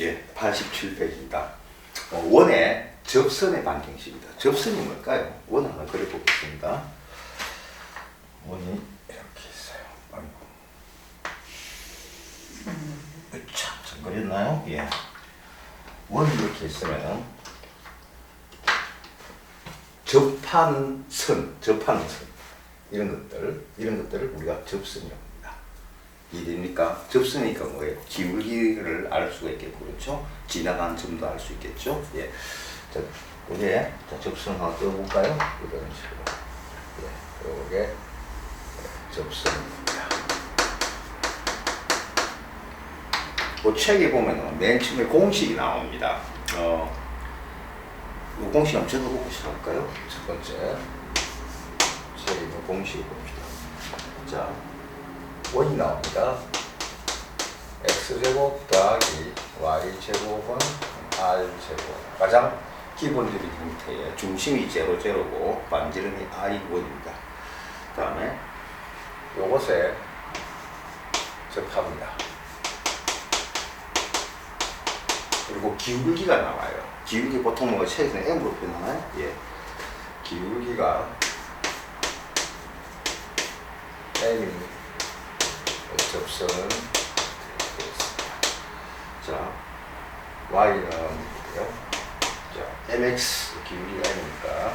예, 87페이지입니다. 어, 원의 접선의 반경식입니다. 접선이 뭘까요? 원 하나 그려보겠습니다. 원이 이렇게 있어요. 아이고. 참, 잘 그렸나요? 예. 원이 이렇게 있으면 접하는 선, 접하는 선 이런 것들, 이런 것들을 우리가 접선이라고 이해됩니까? 접선이니까 뭐예요? 기울기를 알 수가 있겠고 그렇죠? 지나간 점도 알 수 있겠죠? 예. 자, 자, 접선 하나 떼어볼까요? 이런 식으로. 예. 요게 접선입니다. 그 책에 보면은 맨 처음에 공식이 나옵니다. 어, 이 공식 한번 적어보고 시작할까요? 첫 번째. 책에 공식을 봅시다. 자, 원이 나옵니다. x제곱 더하기 y제곱은 r제곱. 가장 기본적인 형태의 중심이 제로 제로고 반지름이 i 원입니다. 그 다음에 요것에 접합니다. 그리고 기울기가 나와요. 기울기 보통 뭐 책에서는 m으로 표현하나요? 예. 기울기가 m이 접선은 되어 있습니다. 자, y는 뭐예요? 자, mx 기울기가 m이니까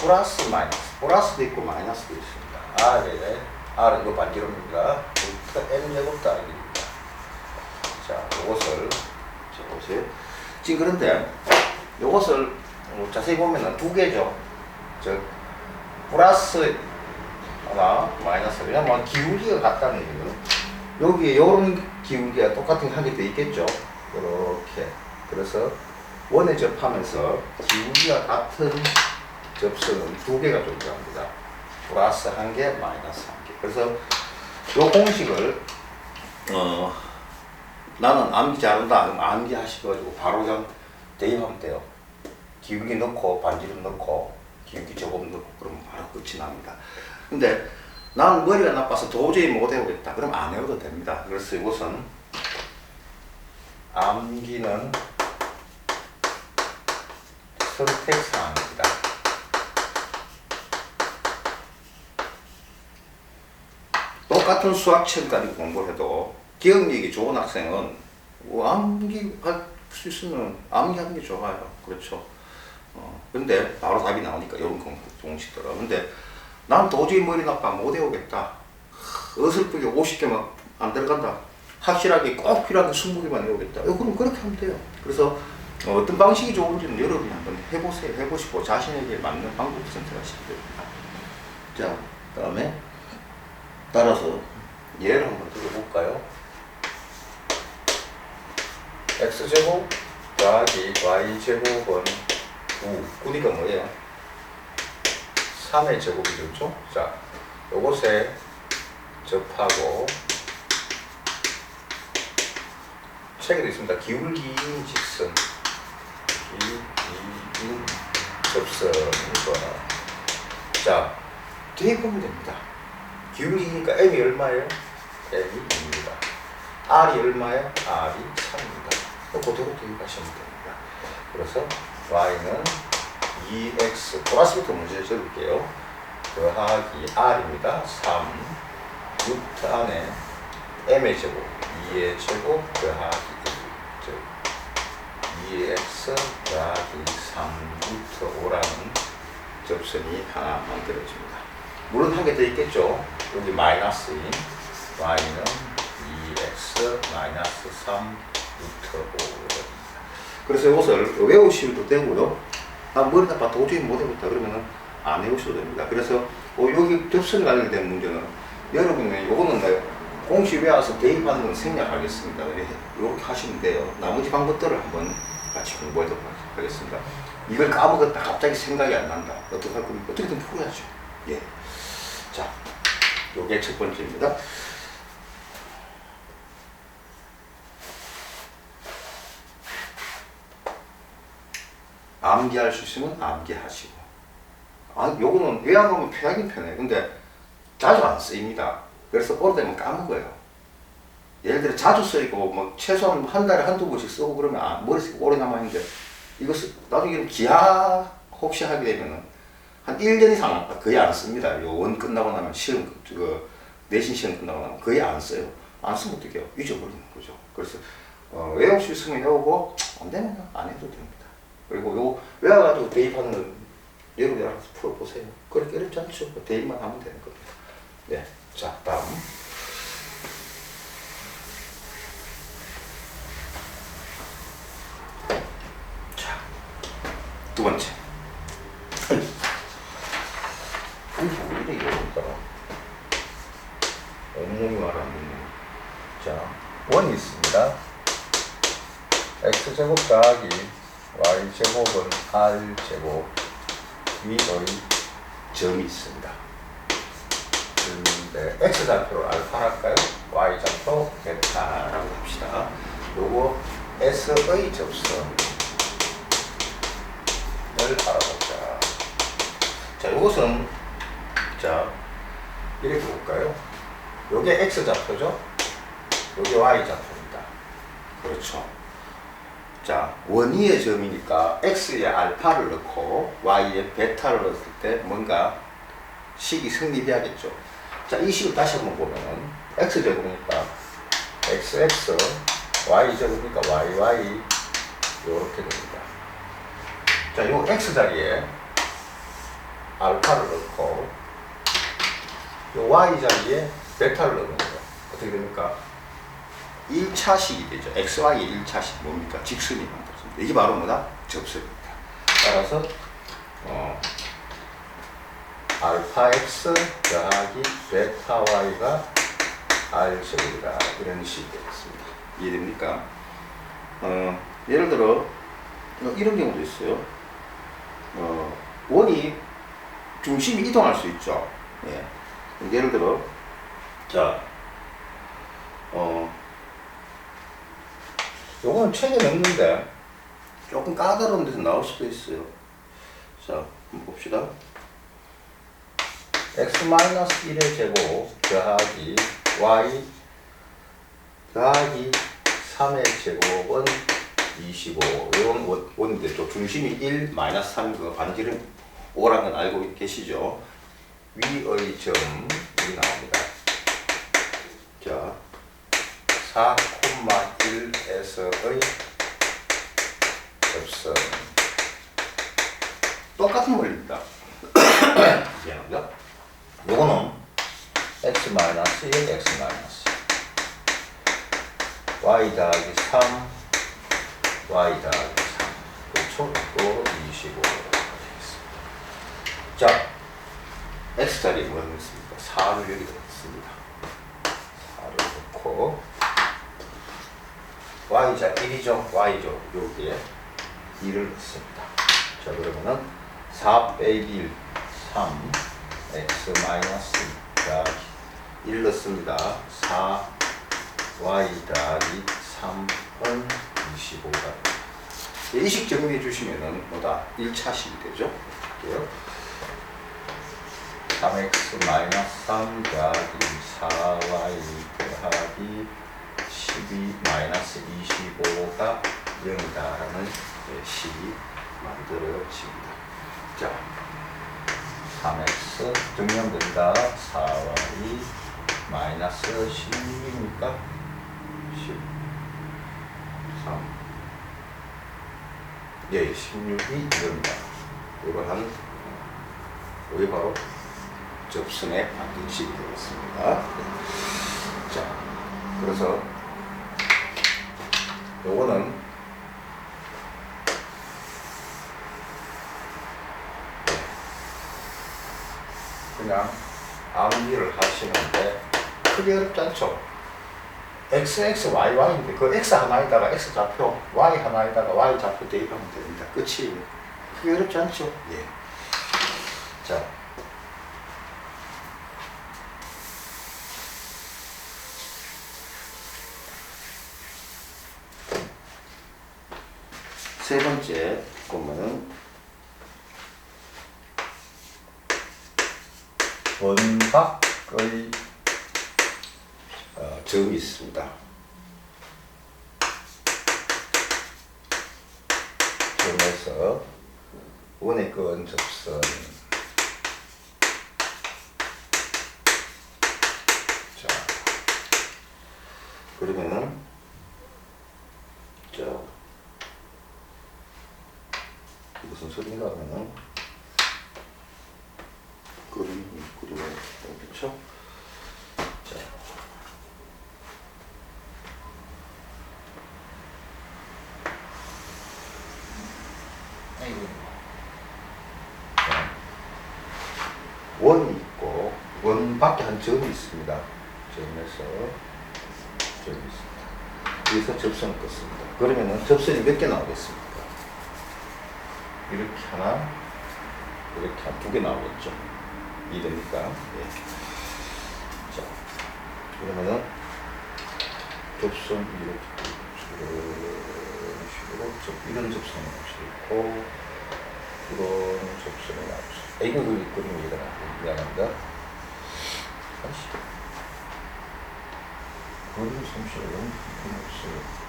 플러스 마이너스, 플러스도 있고 마이너스도 있습니다. r에 r은 이거 반지름입니다. 루트 m 제곱 더하기입니다. 자, 이것을 자, 보세요. 지금 그런데 이것을 뭐 자세히 보면은 두 개죠. 저 플러스 하나 마이너스 그냥 뭐 기울기가 같다는 얘기거든. 여기에 이런 기울기가 똑같은 하게 돼 있겠죠. 이렇게 그래서 원에 접하면서 기울기가 같은 접선은 두 개가 존재합니다. 플러스 한 개, 마이너스 한 개. 그래서 이 공식을 어 나는 암기 잘한다. 암기 하시가지고 바로 그냥 대입하면 돼요. 기울기 넣고 반지름 넣고 기울기 조금 넣고 그러면 바로 끝이 납니다. 근데 나는 머리가 나빠서 도저히 못 해오겠다. 그럼 안 해도 됩니다. 그래서 이것은 암기는 선택사항입니다. 똑같은 수학책 까지 공부를 해도 기억력이 좋은 학생은 뭐 암기할 수 있으면 암기하는 게 좋아요. 그렇죠. 어, 근데 바로 답이 나오니까 이런 공- 공식더라. 근데 난 도저히 머리 나빠 못 외우겠다. 어설프게 50개만 안 들어간다. 확실하게 꼭 필요한 게 20개만 외우겠다. 어, 그럼 그렇게 하면 돼요. 그래서 어, 어떤 방식이 좋은지는 여러분이 한번 해보세요. 해보시고 자신에게 맞는 방법을 선택하시면 됩니다. 자, 그 다음에 따라서 예를 한번 들어볼까요? x제곱 더하기 y제곱은 9. 9니까 뭐예요? 3의 제곱이죠. 그렇죠? 자, 요것에 접하고 책에도 있습니다. 기울기인 직선 기울기인 접선이거나 자, 뒤에 보면 됩니다. 기울기니까 m이 얼마예요? m이 2입니다. r이 얼마예요? r이 3입니다. 그대로 대입하시면 됩니다. 그래서 y는 2x 플러스부터 문제 적을게요. 더하기 r입니다. 3 루트 안에 m의 제곱 2의 제곱 더하기 1즉 2x 더하기 3 루트 5라는 접선이 하나 만들어집니다. 물론 한 개 더 있겠죠. 여기 마이너스인 y는 2x 마이너스 3 루트 5입니다. 그래서 이것을 외우시도 되고요. 아, 머리 나빠 도저히 못 해보겠다 그러면은 안 해오셔도 됩니다. 그래서 어, 여기 접선 관련된 문제는 여러분이 요거는 내 공식 외워서 대입하는 건 생략하겠습니다. 이렇게 하시면 돼요. 나머지 방법들을 한번 같이 공부하도록 하겠습니다. 이걸 까먹었다 갑자기 생각이 안 난다. 어떻게 할 겁니까? 어떻게든 풀어야죠. 예. 자, 요게 첫 번째입니다. 암기할 수 있으면 암기하시고. 아, 요거는 외양하면 편하긴 편해. 근데 자주 안 쓰입니다. 그래서 오래되면 까먹어요. 예를 들어 자주 쓰이고 뭐 최소한 한 달에 한두 번씩 쓰고 그러면 아, 머릿속에 오래 남아있는데 이것을 나중에 기하 혹시 하게 되면은 한 1년 이상 거의 안 씁니다. 요 원 끝나고 나면 시험 그 내신 시험 끝나고 나면 거의 안 써요. 안 쓰면 어떡해요? 잊어버리는 거죠. 그래서 어, 외울 수 있으면 외우고 안 되면 안 해도 됩니다. 그리고 요 외워가지고 대입하는 건 여러분이 알아서 풀어보세요. 그렇게 어렵지 않죠. 대입만 하면 되는 겁니다. 네. 자, 다음. 자, 두 번째. 8제곱 위의 점이 있습니다. 근데 x좌표로 알파를 할까요? y좌표 베타라고 합시다. 요거 s의 접선 y에 베타를 넣었을 때 뭔가 식이 성립해야겠죠. 자, 이 식을 다시 한번 보면은 x제곱이니까 xx, y제곱이니까 yy 이렇게 됩니다. 자, 요 x 자리에 알파를 넣고 요 y 자리에 베타를 넣는 거예요. 어떻게 됩니까? 1차식이 되죠. XY의 1차식 뭡니까? 직선이 만들어집니다. 이게 바로 뭐다? 접선입니다. 따라서 어, 알파 X 더하기 베타 Y가 R제곱이다. 이런 식이 되겠습니다. 이해됩니까? 어, 예를 들어 어, 이런 경우도 있어요. 어, 원이 중심이 이동할 수 있죠. 예. 예를 들어 자 어, 요거는 책에 넣는데 조금 까다로운 데서 나올 수도 있어요. 자, 한번 봅시다. x-1의 제곱 더하기 y 더하기 3의 제곱은 25. 이건 원- 원인데죠. 중심이 1, 마이너스 3, 그 반지름 5라는 건 알고 계시죠? 위의 점이 나옵니다. 자, 4,1에서의 접선 똑같은 원리입니다. 미안합니다. 요거는 x 마이너스 1, x 마이너스 y 더하기 3, y 더하기 3 그렇죠? 또 25. 되겠습니다. 자, x 자리에 뭐가 있습니까? 4를 여기다 넣습니다. 4를 넣고 y자 1이죠. y죠. 여기에 2를 넣습니다. 자 그러면은 4 빼기 1 3 x 마이너스 더하기 1 넣습니다. 4 y 더하기 3은 25가 됩니다. 이식 정리해 주시면은 뭐다? 1차식이 되죠. 볼게요. 3x 마이너스 3 더하기 4y 더하기 12 마이너스 25가 0이다라는 식이 만들어집니다. 자, 3x 정리하면 4y 마이너스 16이니까 13 예, 16이 0이다. 이러한 이게 바로 접선의 방정식이 되겠습니다. 자, 그래서 요거는 그냥 일을 하시는데 크게 어렵지 않죠? x, x, y, y인데 그 x 하나에다가 x 좌표, y 하나에다가 y 좌표 대입하면 됩니다. 끝이에요. 크게 어렵지 않죠? 예. 자, 세 번째 보면은 원박의 어, 점이 있습니다. 점에서 원의 건 접선 자 그러면은 자 무슨 소리인가 하면은 원이 있고 원 밖에 한 점이 있습니다. 점에서 점이 있습니다. 여기서 접선을 껐습니다. 그러면은 접선이 몇 개 나오겠습니까? 이렇게 하나, 이렇게 한 두 개 나오겠죠. 이해됩니까? 예. 자, 그러면은 접선 이렇게 이런 접선을 할수 있고 이런 접선을 나올 수 있고 이거 그 그림 이해가 나 미안합니다. 그림 솜씨가 너무 없어요.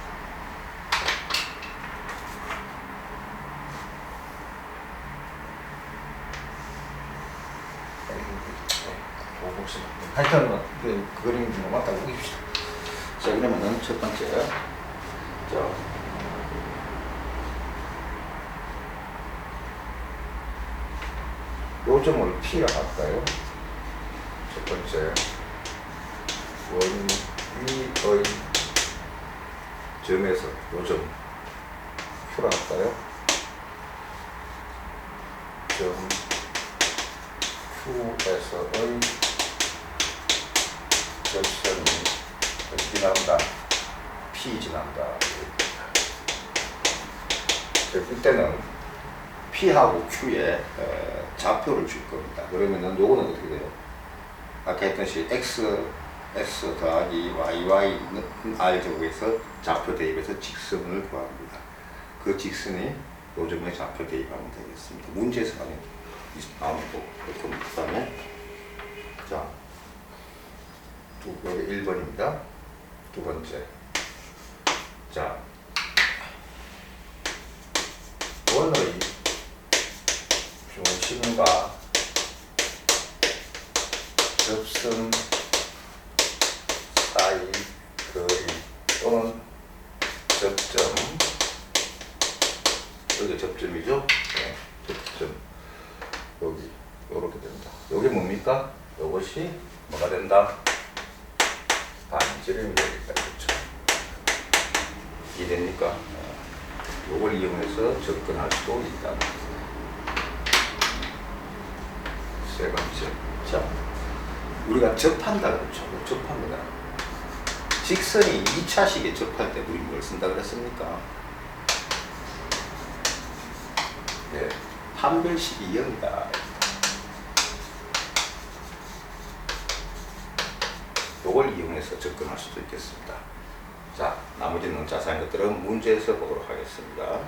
보복시 하여튼 뭐, 그, 그 그림이 뭐 맞다고 보깁시다. 자 그러면은 첫 번째 자 요점을 P라 할까요? 첫 번째 원위의 점에서 요점 Q라 할까요? 점 Q에서의 어디 나온다? P 지난다. 자, 이때는 P하고 Q에 어, 좌표를 줄 겁니다. 그러면은 요거는 어떻게 돼요? 아까 했듯이 X, S 더하기 Y, Y는 R 제곱에서 좌표 대입해서 직선을 구합니다. 그 직선이 요점에 좌표 대입하면 되겠습니다. 문제에서 나오는 거. 그 다음에 자, 두, 여기 1번입니다. 두 번째. 자, 원의 중심과 접선 사이 거리 또는 접점 여기 접점이죠? 네, 접점 여기 이렇게 된다. 여기 뭡니까? 이것이 뭐가 된다? 반지름이 되겠다. 그렇죠? 이해됩니까? 어, 요걸 이용해서 접근할 수도 있다. 세 번째. 자, 우리가 접한다 그렇죠. 접합니다. 직선이 2차식에 접할 때 우리 뭘 쓴다 그랬습니까? 네, 판별식이 0이다. 요걸 이용해서 접근할 수도 있겠습니다. 자, 나머지 는 자세한 것들은 문제에서 보도록 하겠습니다.